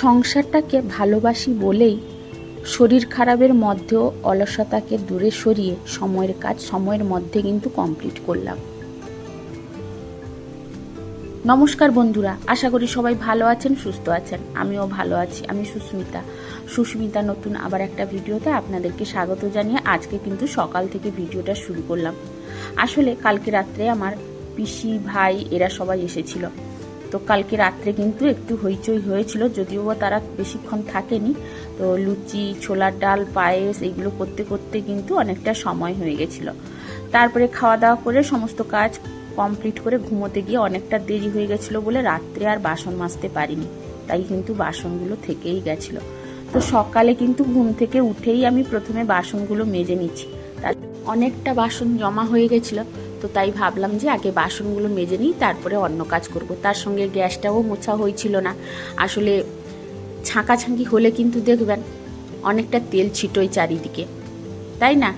সংসারটাকে ভালোবাসি বলেই শরীর খারাপের মধ্যেও অলসতাকে দূরে সরিয়ে সময়ের কাজ সময়ের মধ্যে কিন্তু কমপ্লিট করলাম। নমস্কার বন্ধুরা, আশা করি সবাই ভালো আছেন, সুস্থ আছেন। আমিও ভালো আছি, আমি সুস্মিতা। সুস্মিতা নতুন আবার একটা ভিডিওতে আপনাদেরকে স্বাগত জানিয়ে আজকে কিন্তু সকাল থেকে ভিডিওটা শুরু করলাম। আসলে কালকে রাত্রে আমার পিসি, ভাই, এরা সবাই এসেছিল। তো কালকে রাত্রে কিন্তু একটু হইচই হয়েছিল, যদিও বা তারা বেশিক্ষণ থাকেনি। তো লুচি, ছোলার ডাল, পায়েস এগুলো করতে করতে কিন্তু অনেকটা সময় হয়ে গেছিল। তারপরে খাওয়া দাওয়া করে সমস্ত কাজ কমপ্লিট করে ঘুমোতে গিয়ে অনেকটা দেরি হয়ে গেছিল বলে রাত্রে আর বাসন মাজতে পারিনি। তাই কিন্তু বাসনগুলো থেকেই গেছিল। তো সকালে কিন্তু ঘুম থেকে উঠেই আমি প্রথমে বাসনগুলো মেজে নিচ্ছি। তার অনেকটা বাসন জমা হয়ে গেছিল। তো তাই ভাবলাম যে আগে বাসনগুলো মেজে নিই, তারপরে অন্য কাজ করব। তার সঙ্গে গ্যাসটাও মোছা হয়েছিল না। আসলে ছাঁকাছাঁকি হলে কিন্তু দেখবেন অনেকটা তেল ছিটোয় চারিদিকে। তাই না?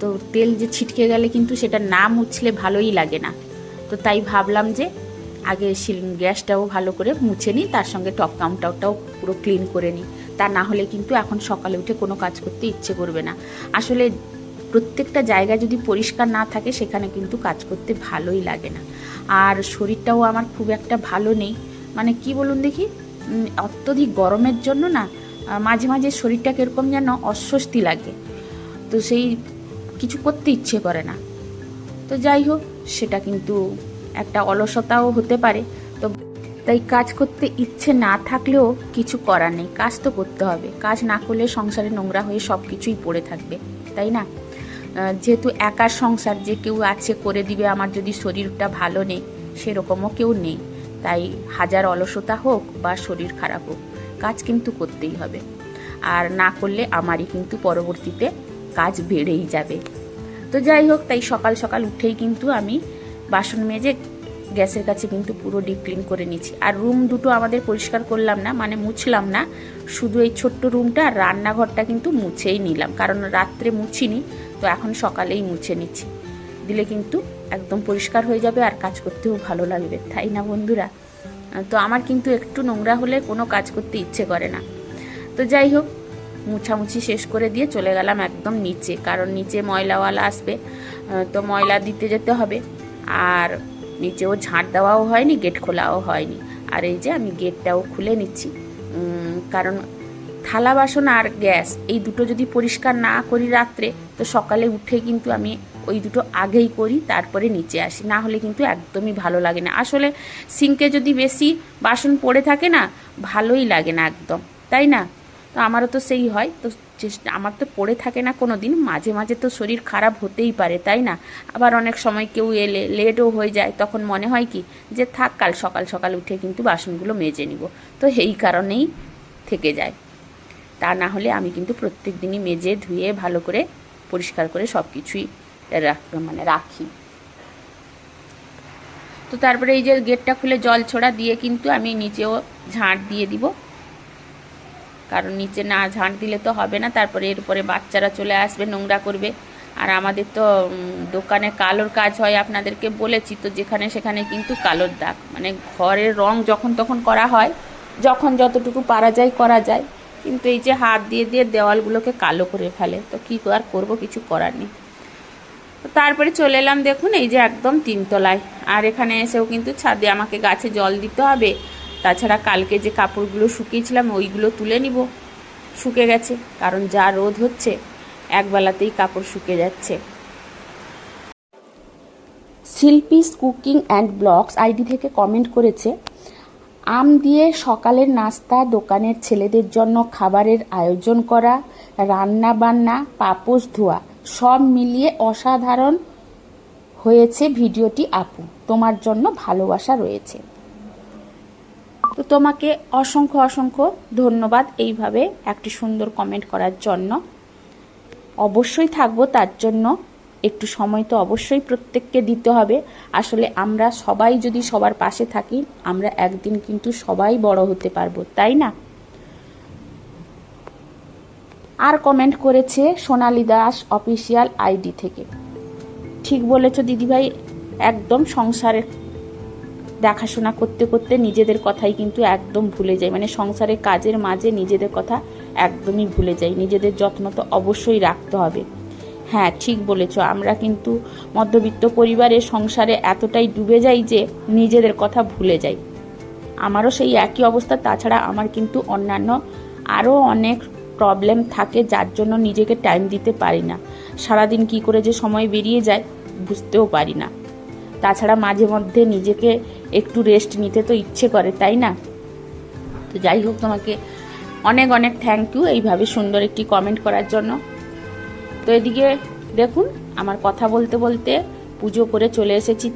তো তেল যে ছিটকে গেলে কিন্তু সেটা না মুছলে ভালোই লাগে না। তো তাই ভাবলাম যে আগে গ্যাসটাও ভালো করে মুছে নিই, তার সঙ্গে টপ কাউন্টারটাও পুরো ক্লিন করে নিই। তা না হলে কিন্তু এখন সকালে উঠে কোনো কাজ করতে ইচ্ছে করবে না। আসলে প্রত্যেকটা জায়গা যদি পরিষ্কার না থাকে, সেখানে কিন্তু কাজ করতে ভালোই লাগে না। আর শরীরটাও আমার খুব একটা ভালো নেই। মানে কি বলুন দেখি? অত্যধিক গরমের জন্য না মাঝে মাঝে শরীরটা কীরকম যেন অস্বস্তি লাগে। তো সেই কিছু করতে ইচ্ছে করে না। তো যাই হোক, সেটা কিন্তু একটা অলসতাও হতে পারে। তো তাই কাজ করতে ইচ্ছে না থাকলেও কিছু করার নেই। কাজ তো করতে হবে। কাজ না করলে সংসারে নোংরা হয়ে সব কিছুই পড়ে থাকবে। তাই না? যেহেতু একার সংসার যে কেউ আছে করে দিবে, আমার যদি শরীরটা ভালো নেই, সেরকমও কেউ নেই। তাই হাজার অলসতা হোক বা শরীর খারাপ হোক, কাজ কিন্তু করতেই হবে। আর না করলে আমারই কিন্তু পরবর্তীতে কাজ বেড়েই যাবে। তো যাই হোক, তাই সকাল সকাল উঠেই কিন্তু আমি বাসন মেজে গ্যাসের কাছে কিন্তু পুরো ডিপ ক্লিন করে নিচ্ছি আর রুম দুটো আমাদের পরিষ্কার করলাম না মানে মুছলাম না। শুধু এই ছোট্ট রুমটা আর রান্নাঘরটা কিন্তু মুছেই নিলাম, কারণ রাত্রে মুছিনি, তো এখন সকালেই মুছে নিচ্ছি। দিলে কিন্তু একদম পরিষ্কার হয়ে যাবে আর কাজ করতেও ভালো লাগবে, তাই না বন্ধুরা? তো আমার কিন্তু একটু নোংরা হলে কোনো কাজ করতে ইচ্ছে করে না। তো যাই হোক, মুছামুছি শেষ করে দিয়ে চলে গেলাম একদম নিচে, কারণ নিচে ময়লাওয়ালা আসবে, তো ময়লা দিতে যেতে হবে। আর নিচেও ঝাঁট দেওয়াও হয়নি গেট খোলাও হয়নি। আর এই যে আমি গেটটাও খুলে নিচ্ছি। কারণ থালা বাসন আর গ্যাস, এই দুটো যদি পরিষ্কার না করি রাত্রে, তো সকালে উঠে কিন্তু আমি ওই দুটো আগেই করি, তারপরে নিচে আসি। না হলে কিন্তু একদমই ভালো লাগে না। আসলে সিঙ্কে যদি বেশি বাসন পড়ে থাকে না, ভালোই লাগে না একদম। তাই না? তো আমারও তো সেই হয়। তো চেষ্টা, আমার তো পড়ে থাকে না কোনো দিন মাঝে মাঝে তো শরীর খারাপ হতেই পারে, তাই না? আবার অনেক সময় কেউ এলে লেটও হয়ে যায়, তখন মনে হয় কি যে থাক, কাল সকাল সকাল উঠে কিন্তু বাসনগুলো মেজে নিব। তো এই কারণেই থেকে যায়। তা না হলে আমি কিন্তু প্রত্যেক দিনই মেজে, ধুয়ে, ভালো করে পরিষ্কার করে সব কিছুই মানে রাখি। তো তারপরে এই যে গেটটা খুলে জল ছোড়া দিয়ে কিন্তু আমি নিচেও ঝাঁট দিয়ে দিব। কারণ নিচে না ঝাঁট দিলে তো হবে না, তারপরে এর উপরে বাচ্চারা চলে আসবে, নোংরা করবে। আর আমাদের তো দোকানে কালোর কাজ হয়, আপনাদেরকে বলেছি তো, যেখানে সেখানে কিন্তু কালোর দাগ। মানে ঘরের রং যখন তখন করা হয়, যখন যতটুকু পারা যায় করা যায়। কিন্তু এই যে হাত দিয়ে দিয়ে দেওয়ালগুলোকে কালো করে ফেলে, তো কী আর করব, কিছু করার নেই। তারপরে চলে এলাম দেখুন, এই যে একদম তিনতলায়। আর এখানে এসেও কিন্তু ছাদে আমাকে গাছে জল দিতে হবে। তাছাড়া কালকে যে কাপড়গুলো শুকিয়েছিলাম, ওইগুলো তুলে নিব। শুকে গেছে, কারণ যা রোদ হচ্ছে, একবেলাতেই কাপড় শুকে যাচ্ছে। Shilpi's cooking and blogs ID থেকে কমেন্ট করেছে, আম দিয়ে সকালের নাস্তা, দোকানের ছেলেদের জন্য খাবারের আয়োজন করা রান্না বান্না পাপোশ ধোয়া, সব মিলিয়ে অসাধারণ হয়েছে ভিডিওটি আপু। তোমার জন্য ভালোবাসা রয়েছে। তো তোমাকে অসংখ্য অসংখ্য ধন্যবাদ এইভাবে একটি সুন্দর কমেন্ট করার জন্য। অবশ্যই থাকব, তার জন্য একটু সময় তো অবশ্যই প্রত্যেককে দিতে হবে। আসলে আমরা সবাই যদি সবার পাশে থাকি, আমরা একদিন কিন্তু সবাই বড় হতে পারব, তাই না? আর কমেন্ট করেছে সোনালি দাস অফিসিয়াল আইডি থেকে। ঠিক বলেছ দিদিভাই, একদম সংসারের দেখাশোনা করতে করতে নিজেদের কথাই কিন্তু একদম ভুলে যাই মানে সংসারের কাজের মাঝে নিজেদের কথা একদমই ভুলে যাই নিজেদের যত্ন তো অবশ্যই রাখতে হবে। হ্যাঁ ঠিক বলেছ। আমরা কিন্তু মধ্যবিত্ত পরিবারের সংসারে এতটাই ডুবে যাই যে নিজেদের কথা ভুলে যাই। আমারও সেই একই অবস্থা। তাছাড়া আমার কিন্তু অন্যান্য আরও অনেক প্রবলেম থাকে যার জন্য নিজেকে টাইম দিতে পারি না। সারাদিন কি করে যে সময় বেরিয়ে যায় বুঝতেও পারি না। তাছাড়া মাঝে মধ্যে নিজেকে একটু রেস্ট নিতে তো ইচ্ছে করে, তাই না? তো যাই হোক তোমাকে অনেক অনেক থ্যাংক ইউ এইভাবে সুন্দর একটি কমেন্ট করার জন্য। তো এদিকে দেখুন, আমার কথা বলতে বলতে পুজো করে চলে এসেছি,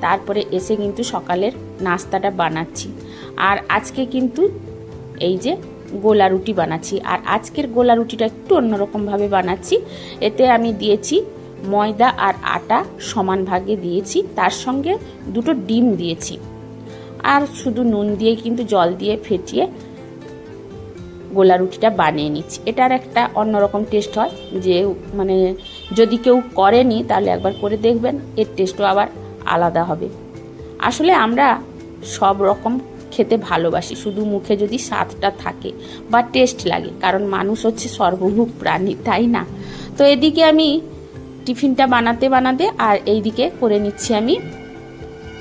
তারপরে এসে কিন্তু সকালের নাস্তাটা বানাচ্ছি। আর আজকে কিন্তু এই যে গোলা রুটি বানাচ্ছি, আর আজকের গোলা রুটিটা একটু অন্যরকমভাবে বানাচ্ছি, এতে আমি দিয়েছি ময়দা আর আটা সমান ভাগে দিয়েছি, তার সঙ্গে দুটো ডিম দিয়েছি। আর শুধু নুন দিয়ে কিন্তু জল দিয়ে ফেটিয়ে গোলা রুটিটা বানিয়ে নিচ্ছি। এটার একটা অন্যরকম টেস্ট হয় যে মানে যদি কেউ করেনি তাহলে একবার করে দেখবেন, এর টেস্টও আবার আলাদা হবে। আসলে আমরা সব রকম খেতে ভালোবাসি, শুধু মুখে যদি স্বাদটা থাকে বা টেস্ট লাগে, কারণ মানুষ হচ্ছে সর্বভূক প্রাণী, তাই না? তো এদিকে আমি টিফিনটা বানাতে বানাতে আর এইদিকে করে নিচ্ছি আমি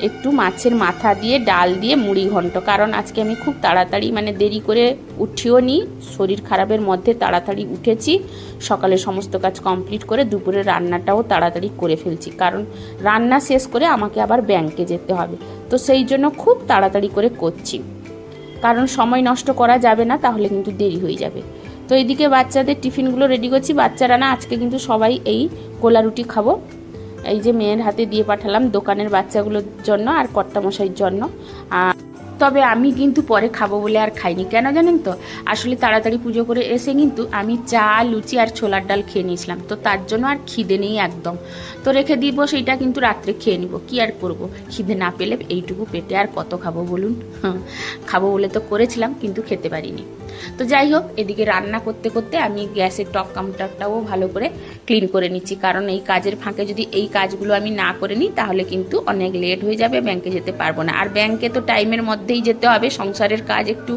একটু মাছের মাথা দিয়ে, ডাল দিয়ে মুড়ি ঘন্ট। কারণ আজকে আমি খুব তাড়াতাড়ি মানে দেরি করে উঠিও নি, শরীর খারাপের মধ্যে তাড়াতাড়ি উঠেছি। সকালে সমস্ত কাজ কমপ্লিট করে দুপুরে রান্নাটাও তাড়াতাড়ি করে ফেলছি। কারণ রান্না শেষ করে আমাকে আবার ব্যাংকে যেতে হবে। তো সেই জন্য খুব তাড়াতাড়ি করে করছি। কারণ সময় নষ্ট করা যাবে না, তাহলে কিন্তু দেরি হয়ে যাবে। তো এইদিকে বাচ্চাদের টিফিনগুলো রেডি করছি। বাচ্চারা না, আজকে কিন্তু সবাই এই গোলা রুটি খাব। এই যে মেয়ের হাতে দিয়ে পাঠালাম দোকানের বাচ্চাগুলোর জন্য আর কর্তামশাইয়ের জন্য। আর তবে আমি কিন্তু পরে খাব বলে আর খাইনি। কেন জানেন তো? আসলে তাড়াতাড়ি পুজো করে এসে কিন্তু আমি চা, লুচি আর ছোলার ডাল খেয়ে নিয়েছিলাম। তো তার জন্য আর খিদে নেই একদম। তো রেখে দিব, সেইটা কিন্তু রাত্রে খেয়ে নিব। কি আর করব? খিদে না পেলে এইটুকু পেটে আর কত খাব বলুন? খাব বলে তো করেছিলাম, কিন্তু খেতে পারিনি। তো যাই হোক এদিকে রান্না করতে করতে আমি গ্যাসের টপ কাউন্টারটাও ভালো করে ক্লিন করে নিচ্ছি। কারণ এই কাজের ফাঁকে যদি এই কাজগুলো আমি না করে নিই, তাহলে কিন্তু অনেক লেট হয়ে যাবে, ব্যাংকে যেতে পারব না। আর ব্যাংকে তো টাইমের মধ্যেই যেতে হবে, সংসারের কাজ একটু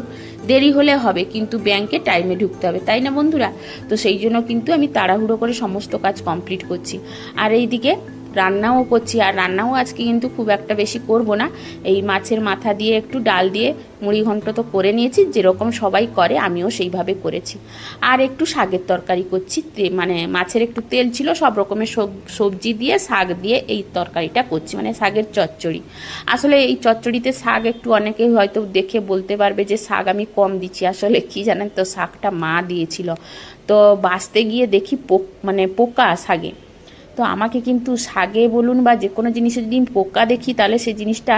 দেরি হলে হবে, কিন্তু ব্যাংকে টাইমে ঢুকতে হবে, তাই না বন্ধুরা? তো সেই জন্য কিন্তু আমি তাড়াহুড়ো করে সমস্ত কাজ কমপ্লিট করছি। আর এইদিকে রান্নাও করছি, আর রান্নাও আজকে কিন্তু খুব একটা বেশি করব না। এই মাছের মাথা দিয়ে একটু ডাল দিয়ে মুড়ি ঘন্ট তো করে নিয়েছি, যেরকম সবাই করে আমিও সেইভাবে করেছি। আর একটু শাকের তরকারি করছি মানে মাছের একটু তেল ছিল, সব রকমের সব- সবজি দিয়ে শাক দিয়ে এই তরকারিটা করছি মানে শাকের চচ্চড়ি। আসলে এই চচ্চড়িতে শাক একটু অনেকে হয়তো দেখে বলতে পারবে যে শাক আমি কম দিচ্ছি, আসলে কি জানেন তো, শাকটা মা দিয়েছিল। তো বাঁচতে গিয়ে দেখি পোক মানে পোকা শাকে। তো আমাকে কিন্তু শাগে বলুন বা যে কোনো জিনিসে যদি পোকা দেখি, তাহলে সেই জিনিসটা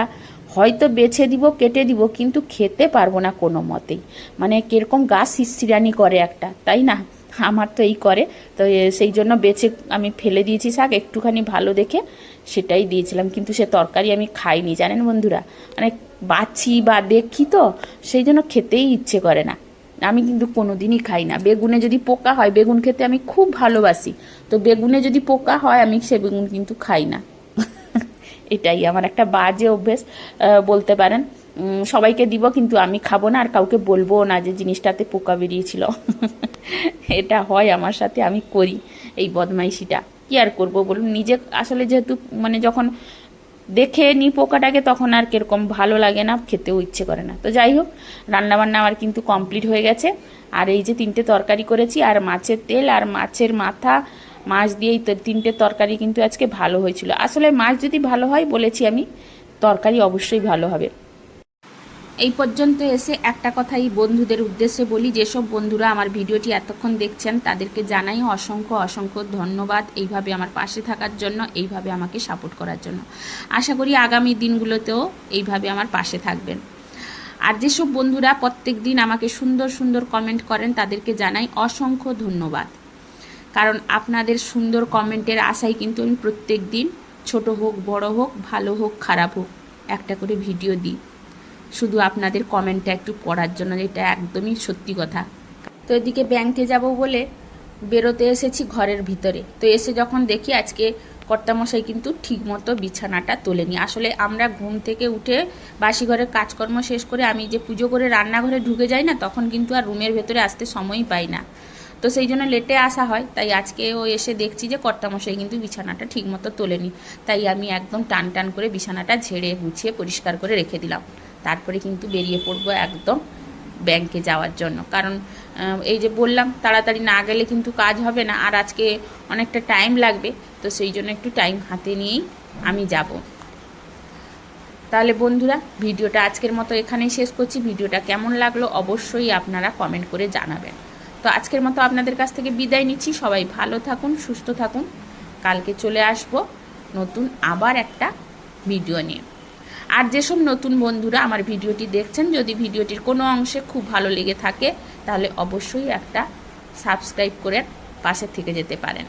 হয়তো বেছে দিব, কেটে দিব, কিন্তু খেতে পারব না কোনো মতেই। মানে কীরকম গাছ শিরশিরানি করে একটা, তাই না? আমার তো এই করে। তো সেই জন্য বেছে আমি ফেলে দিয়েছি শাক, একটুখানি ভালো দেখে সেটাই দিয়েছিলাম, কিন্তু সে তরকারি আমি খাইনি, জানেন বন্ধুরা? মানে বাছি বা দেখি তো, সেই জন্য খেতেই ইচ্ছে করে না। আমি কিন্তু কোনোদিনই খাই না। বেগুনে যদি পোকা হয়, বেগুন খেতে আমি খুব ভালোবাসি। তো বেগুনে যদি পোকা হয়, আমি সে বেগুন কিন্তু খাই না। এটাই আমার একটা বাজে অভ্যেস বলতে পারেন। সবাইকে দিব, কিন্তু আমি খাব না, আর কাউকে বলব না যে জিনিসটাতে পোকা বেরিয়েছিল। এটা হয় আমার সাথে, আমি করি এই বদমাইশিটা। কি আর করব বলুন, নিজে আসলে যেহেতু মানে যখন দেখে নি পোকাটাকে, তখন আর কীরকম ভালো লাগে না, খেতেও ইচ্ছে করে না। তো যাই হোক, রান্নাবান্না আমার কিন্তু কমপ্লিট হয়ে গেছে। আর এই যে তিনটে তরকারি করেছি, আর মাছের তেল, আর মাছের মাথা, মাছ দিয়ে এই তিনটে তরকারি কিন্তু আজকে ভালো হয়েছিল। আসলে মাছ যদি ভালো হয় বলেছি আমি, তরকারি অবশ্যই ভালো হবে। এই পর্যন্ত এসে একটা কথাই বন্ধুদের উদ্দেশ্যে বলি, যেসব বন্ধুরা আমার ভিডিওটি এতক্ষণ দেখছেন তাদেরকে জানাই অসংখ্য অসংখ্য ধন্যবাদ এইভাবে আমার পাশে থাকার জন্য, এইভাবে আমাকে সাপোর্ট করার জন্য। আশা করি আগামী দিনগুলোতেও এইভাবে আমার পাশে থাকবেন। আর যেসব বন্ধুরা প্রত্যেক দিন আমাকে সুন্দর সুন্দর কমেন্ট করেন তাদেরকে জানাই অসংখ্য ধন্যবাদ। কারণ আপনাদের সুন্দর কমেন্টের আশায় কিন্তু আমি প্রত্যেক দিন ছোট হোক, বড় হোক, ভালো হোক, খারাপ হোক, একটা করে ভিডিও দিই। শুধু আপনাদের কমেন্টটা একটু পড়ার জন্য, এটা একদমই সত্যি কথা। তো এদিকে ব্যাংকে যাব বলে বেরোতে এসেছি ঘরের ভিতরে। তো এসে যখন দেখি আজকে কর্তামশাই কিন্তু ঠিকমতো বিছানাটা তোলেনি। আসলে আমরা ঘুম থেকে উঠে বাসি ঘরের কাজকর্ম শেষ করে আমি যে পুজো করে রান্নাঘরে ঢুকে যাই না, তখন কিন্তু আর রুমের ভেতরে আসতে সময়ই পাই না। তো সেই জন্য লেটে আসা হয়, তাই আজকে ও এসে দেখছি যে কর্তামশাই কিন্তু বিছানাটা ঠিকমতো তোলেনি। তাই আমি একদম টান টান করে বিছানাটা ঝেড়ে গুছিয়ে পরিষ্কার করে রেখে দিলাম। তারপরে কিন্তু বেরিয়ে পড়ব একদম ব্যাংকে যাওয়ার জন্য। কারণ এই যে বললাম, তাড়াতাড়ি না গেলে কিন্তু কাজ হবে না, আর আজকে অনেকটা টাইম লাগবে, তো সেই জন্য একটু টাইম হাতে নিয়েই আমি যাব। তাহলে বন্ধুরা, ভিডিওটা আজকের মতো এখানেই শেষ করছি। ভিডিওটা কেমন লাগল অবশ্যই আপনারা কমেন্ট করে জানাবেন। তো আজকের মতো আপনাদের কাছ থেকে বিদায় নিচ্ছি। সবাই ভালো থাকুন, সুস্থ থাকুন। কালকে চলে আসব নতুন আবার একটা ভিডিও নিয়ে। আর যেসব নতুন বন্ধুরা আমার ভিডিওটি দেখছেন, যদি ভিডিওটির কোনো অংশে খুব ভালো লেগে থাকে, তাহলে অবশ্যই একটা সাবস্ক্রাইব করে পাশে থেকে যেতে পারেন।